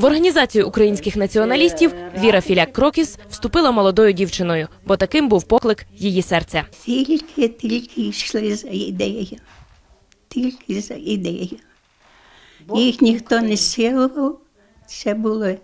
В організацію українських націоналістів Віра Філяк Крокіс вступила молодою дівчиною, бо таким був поклик її серця. Тільки, тільки йшли за ідеєю. Тільки за ідеєю. Їх ніхто не силував, це було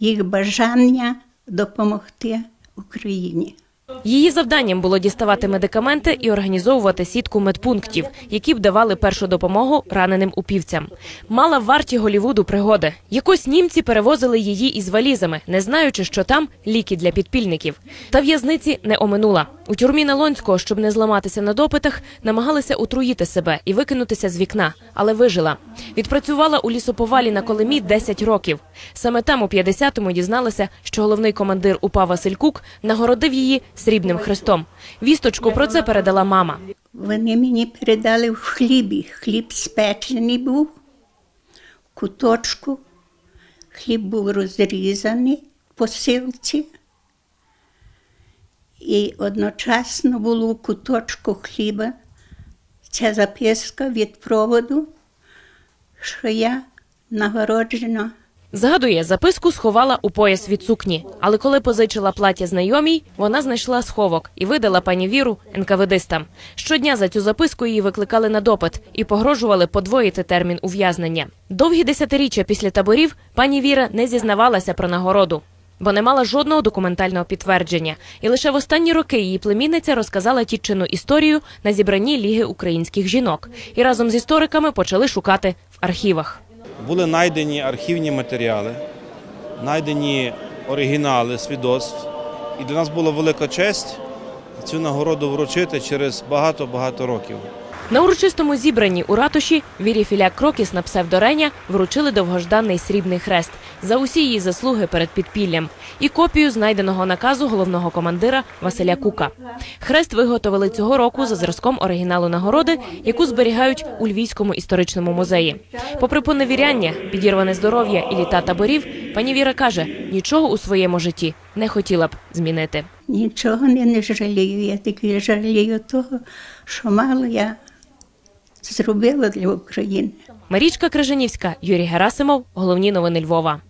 їх бажання допомогти Україні. Її завданням було діставати медикаменти і організовувати сітку медпунктів, які б давали першу допомогу раненим упівцям. Мала варті Голівуду пригоди. Якось німці перевозили її із валізами, не знаючи, що там ліки для підпільників. Та в'язниці не оминула. У тюрмі Налонського, щоб не зламатися на допитах, намагалися отруїти себе і викинутися з вікна, але вижила. Відпрацювала у лісоповалі на Колемі 10 років. Саме там у 50-му дізналася, що головний командир УПА Василь Кук нагородив її срібним хрестом. Вісточку про це передала мама. Вони мені передали в хлібі. Хліб спечений був, куточку. Хліб був розрізаний в посилці. І одночасно було в куточку хліба ця записка від проводу, що я нагороджена Згадує, записку сховала у пояс від сукні, але коли позичила плаття знайомій, вона знайшла сховок і видала пані Віру НКВДистам. Щодня за цю записку її викликали на допит і погрожували подвоїти термін ув'язнення. Довгі десятиріччя після таборів пані Віра не зізнавалася про нагороду. Бо не мала жодного документального підтвердження, і лише в останні роки її племінниця розказала тітчину історію на зібранні Ліги українських жінок і разом з істориками почали шукати в архівах. Були знайдені архівні матеріали, знайдені оригінали свідоцтв. І для нас була велика честь цю нагороду вручити через багато-багато років. На урочистому зібранні у ратуші Вірі Філяк Крокіс на псевдореня вручили довгожданий срібний хрест за усі її заслуги перед підпіллям і копію знайденого наказу головного командира Василя Кука. Хрест виготовили цього року за зразком оригіналу нагороди, яку зберігають у Львівському історичному музеї. Попри поневіряння, підірване здоров'я і літа таборів, пані Віра каже, нічого у своєму житті не хотіла б змінити. Нічого не, не жалію. Я тільки жалію того, що мало я зробила для України. Марічка Крижанівська, Юрій Герасимов. Головні новини Львова.